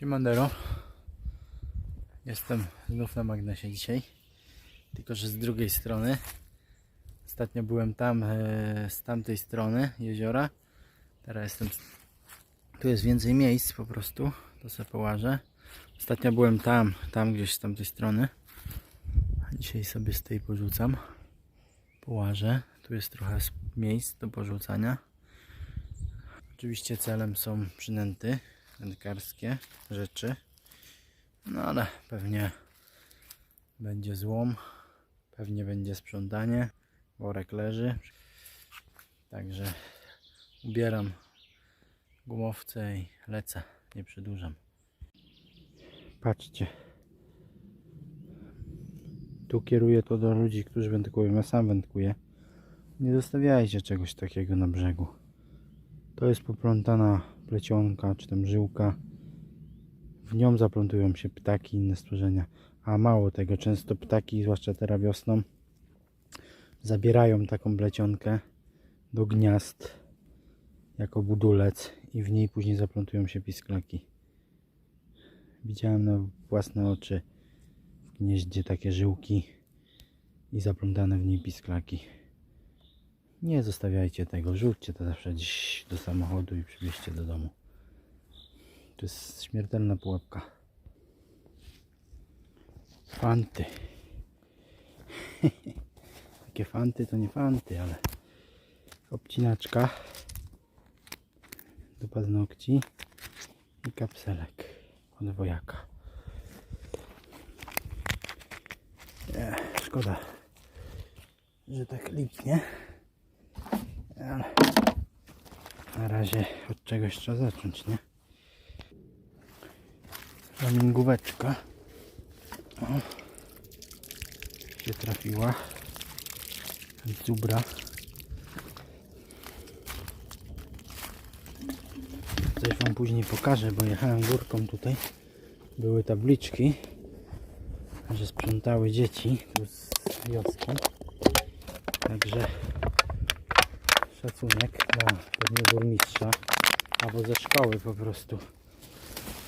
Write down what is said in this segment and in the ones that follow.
Siemandero. Jestem znów na magnesie dzisiaj. Tylko, że z drugiej strony. Ostatnio byłem tam, e, z tamtej strony jeziora. Teraz jestem. Tu jest więcej miejsc po prostu. To sobie połażę. Ostatnio byłem tam, tam gdzieś z tamtej strony. A dzisiaj sobie z tej porzucam. Połażę. Tu jest trochę miejsc do porzucania. Oczywiście celem są przynęty wędkarskie rzeczy. No ale pewnie będzie złom, pewnie będzie sprzątanie, worek leży. Także ubieram gumowce i lecę, nie przedłużam. Patrzcie. Tu kieruję to do ludzi, którzy wędkują. Ja sam wędkuję. Nie zostawiajcie czegoś takiego na brzegu. To jest poplątana plecionka, czy tam żyłka. W nią zaplątują się ptaki i inne stworzenia. A mało tego, często ptaki, zwłaszcza teraz wiosną, zabierają taką plecionkę do gniazd jako budulec i w niej później zaplątują się pisklaki. Widziałem na własne oczy w gnieździe takie żyłki i zaplątane w niej pisklaki. Nie zostawiajcie tego, rzućcie to zawsze gdzieś do samochodu i przywieźcie do domu. To jest śmiertelna pułapka. Fanty. Takie fanty to nie fanty, ale obcinaczka do paznokci i kapselek od wojaka. E, szkoda, że tak lipnie. Ale na razie od czegoś trzeba zacząć, nie? Ramingóweczka. O, się trafiła. Zubra. Coś wam później pokażę, bo jechałem górką tutaj. Były tabliczki, że sprzątały dzieci z wioski. Także szacunek dla pewnie burmistrza albo ze szkoły po prostu.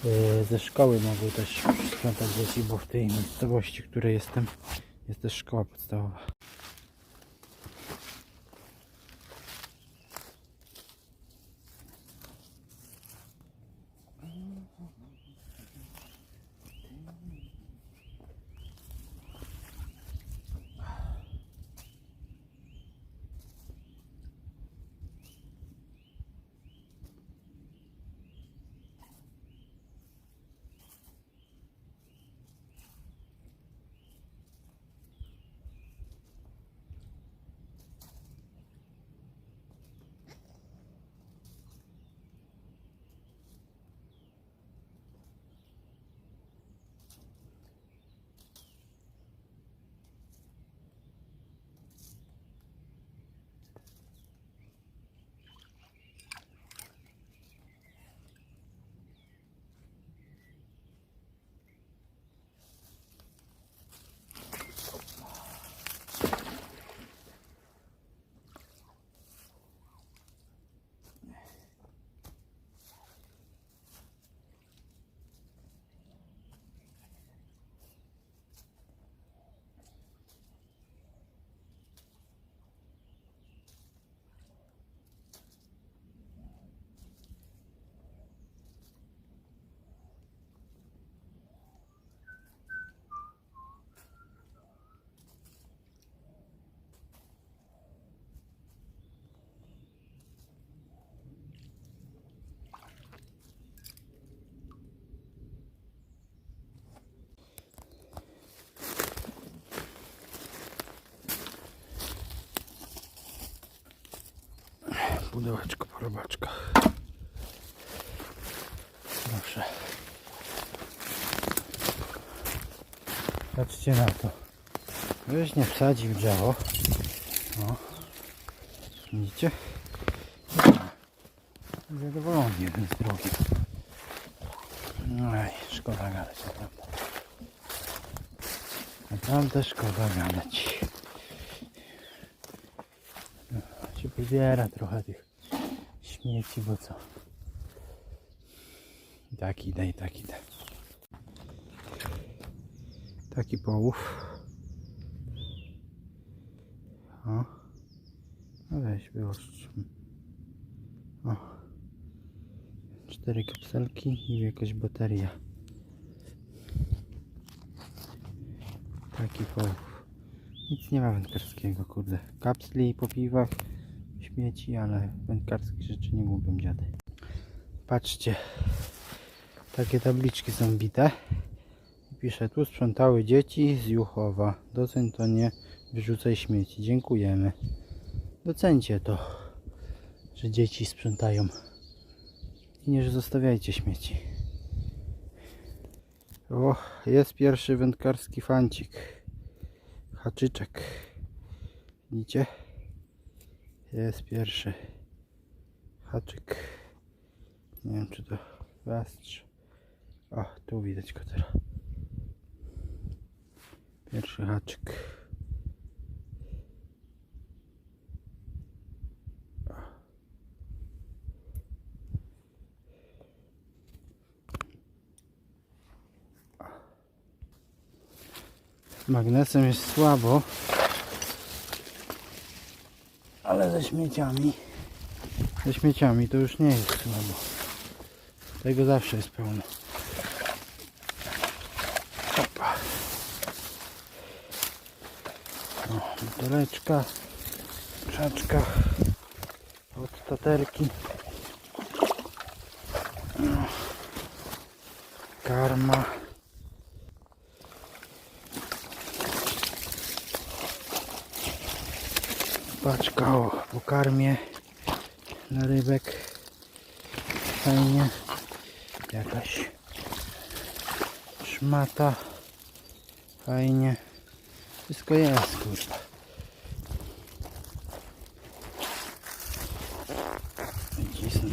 Yy, Ze szkoły mogły też sprzątać dzieci, bo w tej miejscowości, w której jestem, jest też szkoła podstawowa. Pudełeczko po robaczkach. Proszę. Patrzcie na to. Już nie wsadził drzewo. O. Widzicie? Zadowolony jeden z drugim. Oj, szkoda gadać naprawdę. Naprawdę szkoda gadać. No, się pobiera trochę tych śmieci, bo co? I tak idę, i tak idę. Taki połów. O. No weź, wyostrz. O. Cztery kapselki i jakaś bateria. Taki połów. Nic nie ma wędkarskiego, kurde. Kapsli po piwach, śmieci, ale wędkarskich rzeczy nie mógłbym dziady. Patrzcie. Takie tabliczki są bite. Pisze tu sprzątały dzieci z Juchowa. Doceń to nie wyrzucaj śmieci. Dziękujemy. Docencie to, że dzieci sprzątają. I nie zostawiajcie śmieci. O, jest pierwszy wędkarski fancik. Haczyczek. Widzicie? Jest pierwszy haczyk. Nie wiem czy to zastrz. O, tu widać go teraz. Pierwszy haczyk. Magnesem jest słabo. Ale ze śmieciami. Ze śmieciami to już nie jest słabo. Tego zawsze jest pełno. Opa. O, buteleczka, krzaczka, od taterki. No. Karma. Paczka o pokarmie na rybek. Fajnie. Jakaś szmata. Fajnie. Wszystko jest, kurwa.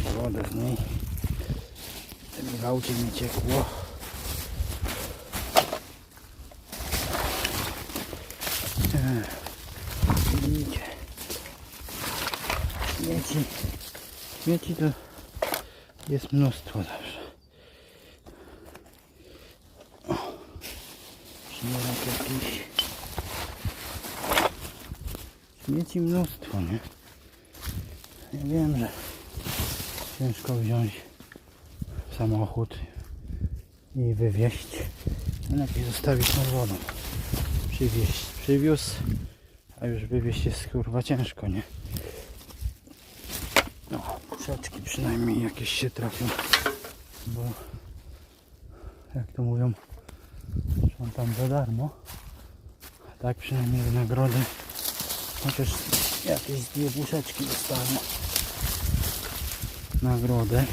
Tę wodę z niej. W aucie nie ciekło. Ech, Widzicie. Śmieci. Śmieci to jest mnóstwo zawsze. O, Szmirek jakiś. Śmieci mnóstwo, nie? Ja wiem, że ciężko wziąć samochód i wywieźć. Lepiej zostawić nad wodą. Przywieźć. Przywiózł, a już wywieźć jest kurwa ciężko, nie? Puszeczki przynajmniej jakieś się trafią. Bo jak to mówią, są tam za darmo. Tak przynajmniej wynagrody. Chociaż jakieś dwie puszeczki dostałem. Nagrodę.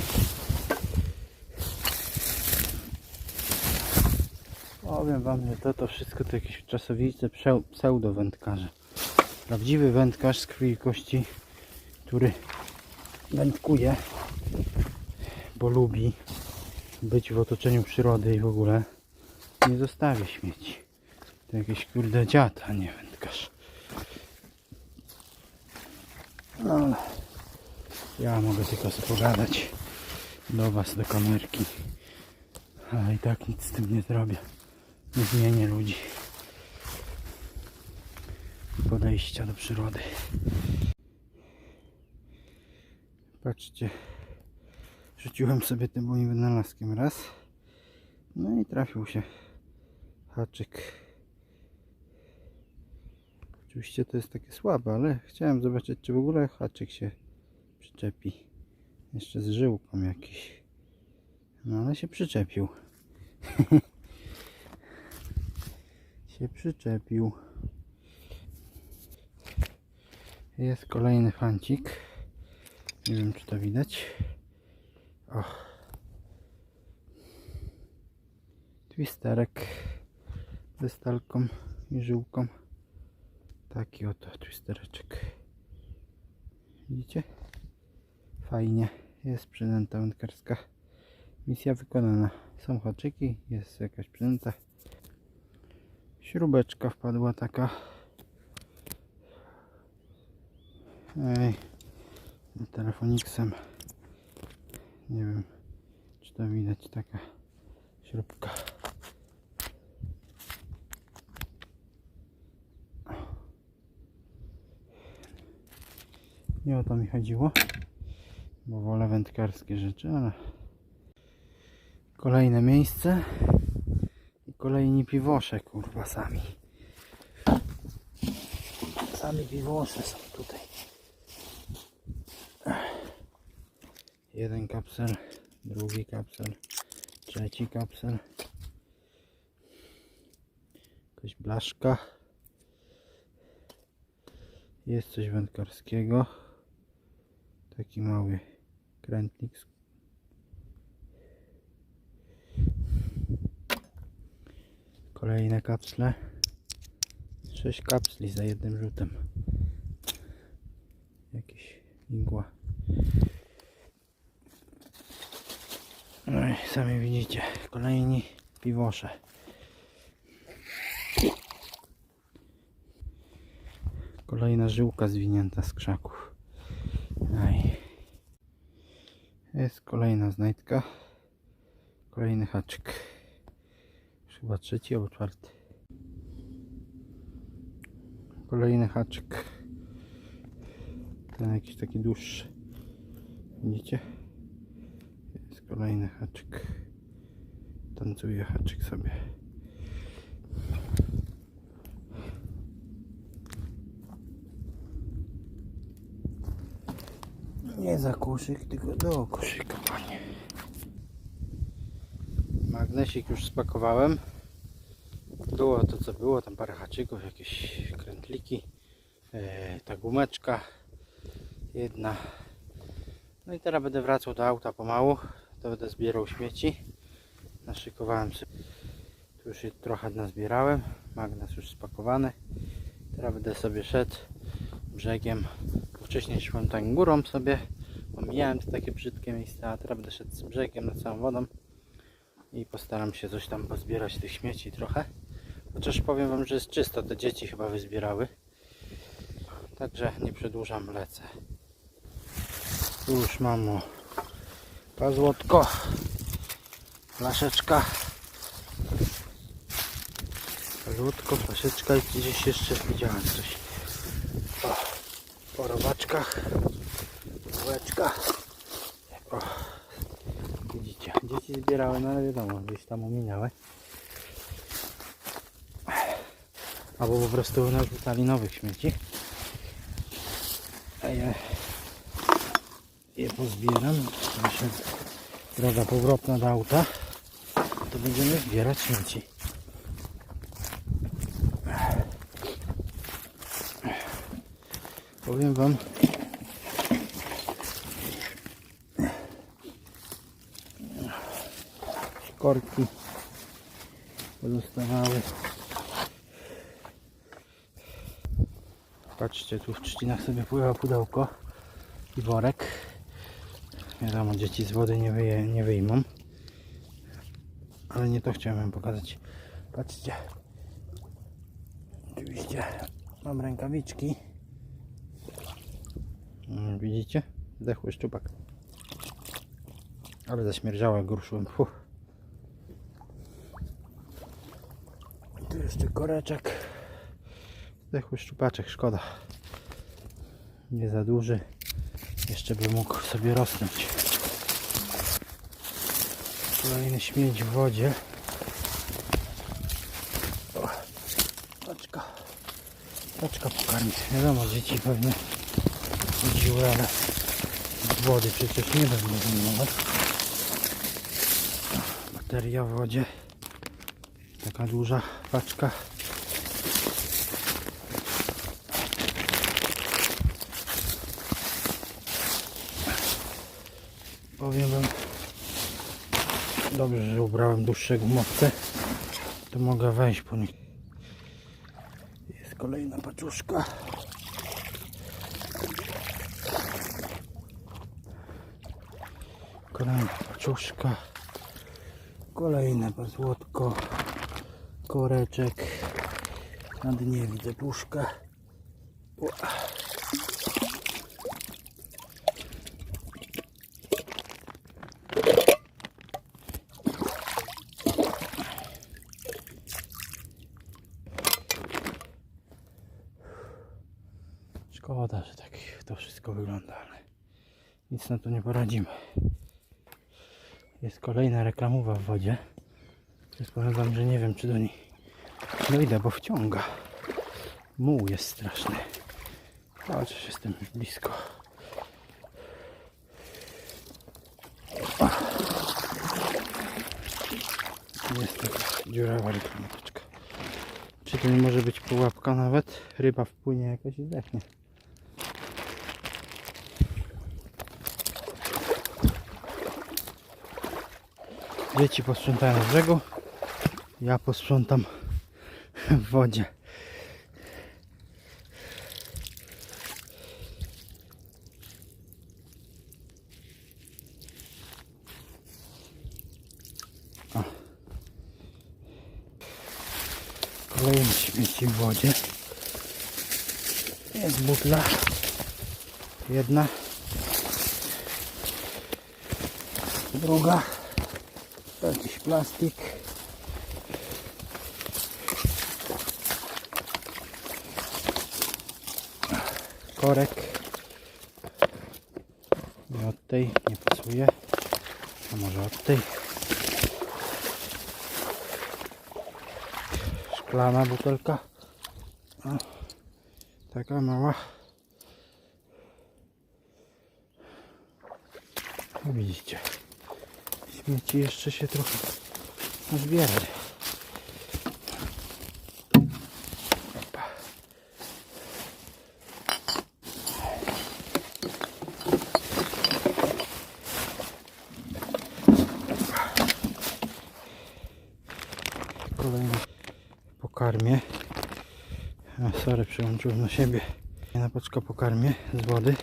Powiem wam, że to, to wszystko to jakieś czasowice pseu- pseudo-wędkarze. Prawdziwy wędkarz z krwi i kości, który wędkuje, bo lubi być w otoczeniu przyrody i w ogóle nie zostawi śmieci. To jakiś kurde dziad, a nie wędkarz. No ale ja mogę tylko spogadać do was, do kamerki. Ale i tak nic z tym nie zrobię. Nie zmienię ludzi. Podejścia do przyrody. Patrzcie. Rzuciłem sobie tym moim wynalazkiem raz. No i trafił się haczyk. Oczywiście to jest takie słabe, ale chciałem zobaczyć, czy w ogóle haczyk się przyczepi. Jeszcze z żyłką jakiś. No ale się przyczepił. się przyczepił. Jest kolejny fancik. Nie wiem, czy to widać. O. Twisterek ze stalką i żyłką. Taki oto twistereczek. Widzicie? Fajnie. Jest przynęta wędkarska. Misja wykonana. Są haczyki, jest jakaś przynęta. Śrubeczka wpadła taka. Ej, telefoniksem. Nie wiem, czy to widać taka śrubka. Nie o to mi chodziło, bo wolę wędkarskie rzeczy, ale kolejne miejsce i kolejni piwosze, kurwa, sami. Sami piwosze są tutaj. Jeden kapsel, drugi kapsel, trzeci kapsel. Jakaś blaszka. Jest coś wędkarskiego. Taki mały krętnik. Kolejne kapsle. Sześć kapsli za jednym rzutem. Jakieś igła. No i sami widzicie, kolejni piwosze. Kolejna żyłka zwinięta z krzaków. Aj. Jest kolejna znajdka. Kolejny haczyk. Chyba trzeci albo czwarty. Kolejny haczyk. Ten jakiś taki dłuższy. Widzicie? Kolejny haczyk. Tancuje haczyk sobie. Nie za koszyk, tylko do koszyka, panie. Magnesik już spakowałem. Było to co było, tam parę haczyków, jakieś krętliki, e, ta gumeczka jedna. No i teraz będę wracał do auta pomału, to będę zbierał śmieci. Naszykowałem sobie, tu już trochę nazbierałem, magnes już spakowany. Teraz będę sobie szedł brzegiem. Wcześniej szłem tam górą sobie, pomijałem te takie brzydkie miejsca, a teraz będę szedł z brzegiem nad całą wodą i postaram się coś tam pozbierać tych śmieci trochę. Chociaż powiem wam, że jest czysto, te dzieci chyba wyzbierały. Także nie przedłużam, lecę. Tu już mam o pazłotko, flaszeczka, pazłotko, flaszeczka i gdzieś jeszcze widziałem coś. O, po robaczkach, bułeczka. O, widzicie, dzieci zbierały, no ale wiadomo, gdzieś tam ominęły. Albo po prostu narzucali nowych śmieci. A ja je pozbieram. Droga powrotna do auta. To będziemy zbierać śmieci. Powiem wam korki pozostawały. Patrzcie, tu w trzcinach sobie pływa pudełko i worek. Wiadomo, dzieci z wody nie, wyje, nie wyjmą. Ale nie to chciałem wam pokazać. Patrzcie. Oczywiście mam rękawiczki. Mm, Widzicie? Zdechły szczupak. Ale zaśmierdziałe gruszłem. Fuh. I tu jeszcze koreczek. Zdechły szczupaczek, szkoda. Nie za duży. Jeszcze by mógł sobie rosnąć. Kolejny śmieć w wodzie. O, Paczka. Paczka pokarmi. Wiadomo, dzieci pewnie chodziły, ale z wody przecież nie będą wyjmować. Bateria w wodzie. Taka duża paczka. Powiem wam, dobrze, że ubrałem dłuższe gumowce, to mogę wejść po nich. Jest kolejna paczuszka. Kolejna paczuszka. Kolejne bazłotko. Koreczek. Na dnie widzę puszkę. Szkoda, że tak wszystko wygląda, ale nic na to nie poradzimy. Jest kolejna reklamowa w wodzie. Teraz powiem wam, że nie wiem czy do niej dojdę, bo wciąga. Muł jest straszny. Chociaż jestem już blisko. Jest taka dziurawa reklamóweczka. Czy to nie może być pułapka nawet? Ryba wpłynie jakaś i zdechnie. Dzieci posprzątają z brzegu. Ja posprzątam w wodzie. O. Kolejne śmieci w wodzie. Jest butla. Jedna. Druga. Jakiś plastik. Korek. Nie od tej, nie pasuje. A może od tej. Szklana butelka. O, taka mała. Widzicie. Śmieci jeszcze się trochę zbierać. Kolejny pokarmie. A, sorry, przełączyłem na siebie. Jedna paczka pokarmie z wody.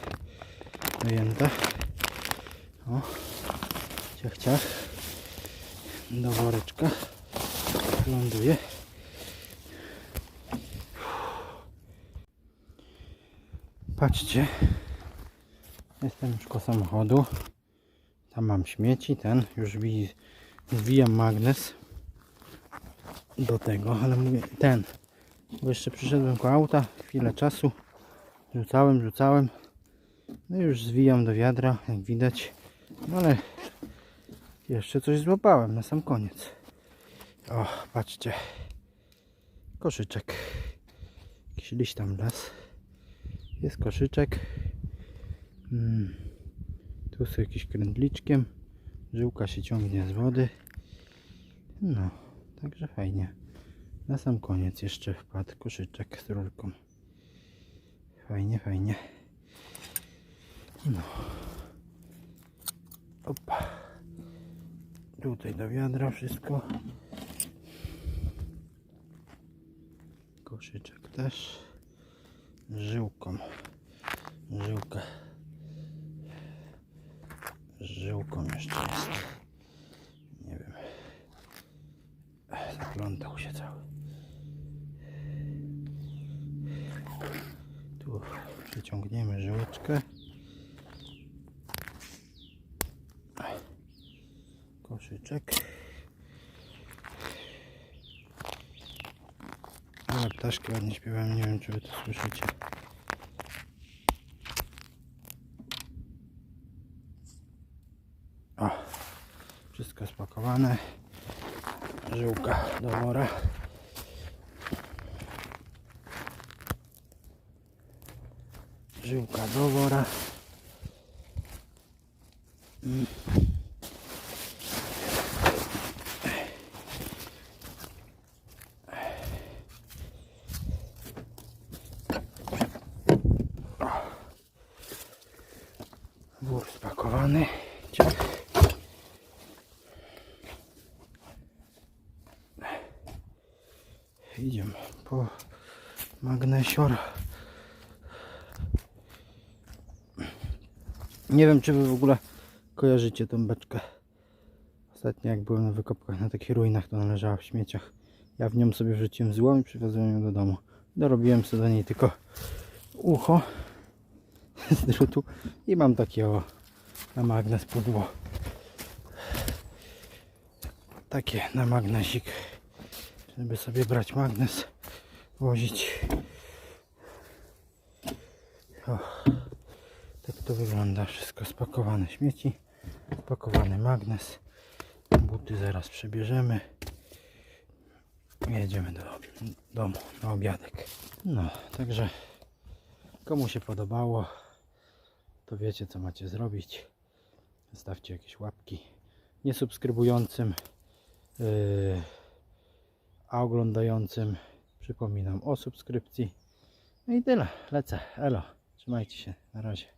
Wyjęta. O. Ciach, ciach. Do woreczka. Ląduje. Patrzcie. Jestem już koło samochodu. Tam mam śmieci. Ten już wi- zwijam magnes do tego, ale mówię ten. Bo jeszcze przyszedłem koło auta. Chwilę czasu. Rzucałem, rzucałem. No już zwijam do wiadra, jak widać. No ale jeszcze coś złapałem na sam koniec. O, patrzcie. Koszyczek. Jakiś liść tam las. Jest koszyczek. Mm. Tu z jakimś krętliczkiem. Żyłka się ciągnie z wody. No, także fajnie. Na sam koniec jeszcze wpadł koszyczek z rurką. Fajnie, fajnie. No. Opa. Tutaj do wiadra wszystko. Koszyczek też. Żyłką. Żyłka. Żyłką jeszcze jest. Nie wiem. Zaplątał się cały. Tu przyciągniemy żyłeczkę. Koszyczek. Ale ptaszki ładnie śpiewają, nie wiem czy wy to słyszycie. O, wszystko spakowane. Żyłka do wora. Żyłka do wora. Mm. Wór spakowany. Idziemy po magnesior. Nie wiem, czy wy w ogóle kojarzycie tą beczkę. Ostatnio jak byłem na wykopkach na takich ruinach, to ona leżała w śmieciach. Ja w nią sobie wrzuciłem złom i przywiozłem ją do domu. Dorobiłem sobie do niej tylko ucho z drutu i mam takie o na magnes pudło. Takie na magnesik, żeby sobie brać magnes, wozić. O, tak to wygląda. Wszystko spakowane śmieci, spakowany magnes. Buty zaraz przebierzemy. Jedziemy do domu na obiadek. No, także komu się podobało, to wiecie co macie zrobić. Zostawcie jakieś łapki niesubskrybującym, yy, a oglądającym przypominam o subskrypcji. No i tyle, lecę, elo, trzymajcie się, na razie.